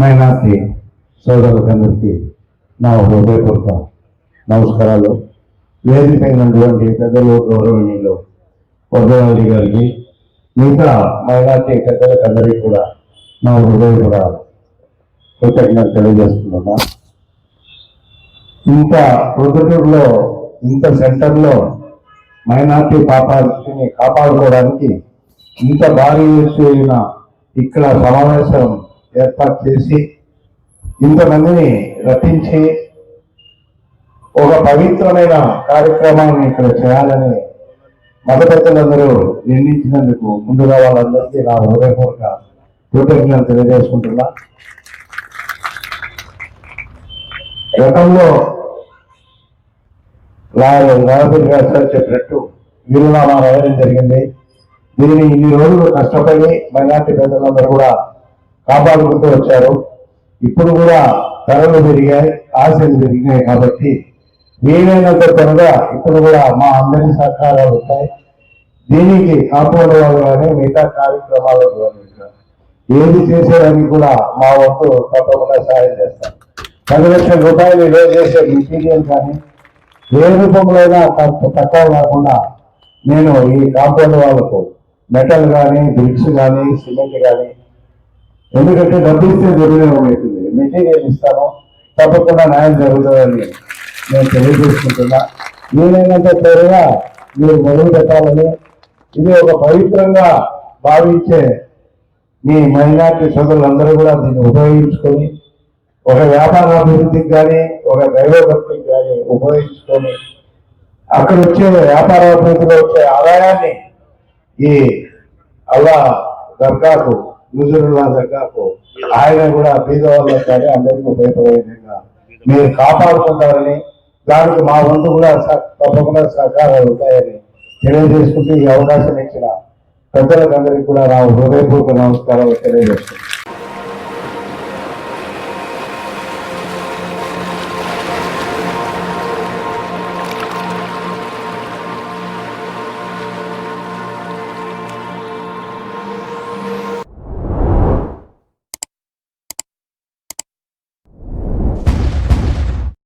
Minority సోదరులకందరికీ నా హృదయపూర్వక నమస్కారాలు. వేదిక అయినటువంటి పెద్దలు గౌరవనీయులు వరదరాజు గారికి మిగతా మైనార్టీ పెద్దలకందరికీ కూడా నా హృదయపూర్వక కృతజ్ఞత తెలియజేస్తున్నా ఇంత ప్రొద్దుటూరులో ఇంత సెంటర్లో మైనార్టీ పాపాలని కాపాడుకోవడానికి ఇంత భారీ ఎత్తున ఇక్కడ సమావేశం ఏర్పాటు చేసి ఇంతమందిని రప్పించి ఒక పవిత్రమైన కార్యక్రమాన్ని ఇక్కడ చేయాలని మతపెద్దలందరూ నిర్ణయించినందుకు ముందుగా వాళ్ళందరికీ నా హృదయపూర్వక కృతజ్ఞతలు తెలియజేసుకుంటున్నా. గతంలో లాయర్ రాజపతి గారు సార్ చెప్పినట్టు వీరునామా రాయడం జరిగింది. దీన్ని ఇన్ని రోజులు కష్టపడి మైనార్టీ పెద్దలందరూ కూడా కాపాడుకుంటూ వచ్చారు. ఇప్పుడు కూడా ధరలు పెరిగాయి ఆశలు పెరిగినాయి కాబట్టి వీలైనంత త్వరగా ఇప్పుడు కూడా మా అందరి సహకారాలు ఉంటాయి దీనికి కాపాడే వాళ్ళు కానీ మిగతా కార్యక్రమాలు ఏది చేసేదానికి కూడా మా వంతు తప్పకుండా సహాయం చేస్తాం. పది లక్షల రూపాయలు ఈరోజు చేసే మెటీరియల్ కానీ ఏ రూపంలో అయినా తక్కువ తక్కువ కాకుండా నేను ఈ కాంపౌండ్ వాళ్ళకు మెటల్ కానీ బ్రిక్స్ కానీ సిమెంట్ కానీ ఎందుకంటే డబ్బు ఇస్తే దుర్వినియోగం అవుతుంది మెటీరియల్ ఇస్తాను తప్పకుండా న్యాయం జరుగుతుందని నేను తెలియజేసుకుంటున్నా. నేనేంటంటే త్వరగా మీరు మొదలు పెట్టాలని ఇది ఒక పవిత్రంగా భావించే మీ మైనార్టీ సోదరులందరూ కూడా దీన్ని ఉపయోగించుకొని ఒక వ్యాపార అభివృద్ధికి కానీ ఒక దైవభక్తికి కానీ ఉపయోగించుకొని అక్కడ వచ్చే వ్యాపార అభివృద్ధిలో వచ్చే ఆదాయాన్ని ఈ అల్లా దర్గాకు యూజరుల్లా దర్గాకు ఆయన కూడా బీద కానీ అందరికీ ఉపయోగపడే విధంగా మీరు కాపాడుకుంటారని దానికి మా వంతు కూడా తప్పకుండా సహకారాలు ఉంటాయని తెలియజేసుకుంటూ ఈ అవకాశం ఇచ్చిన పెద్దలకు అందరికీ కూడా నా హృదయపూర్వక నమస్కారాలు తెలియజేస్తున్నాను.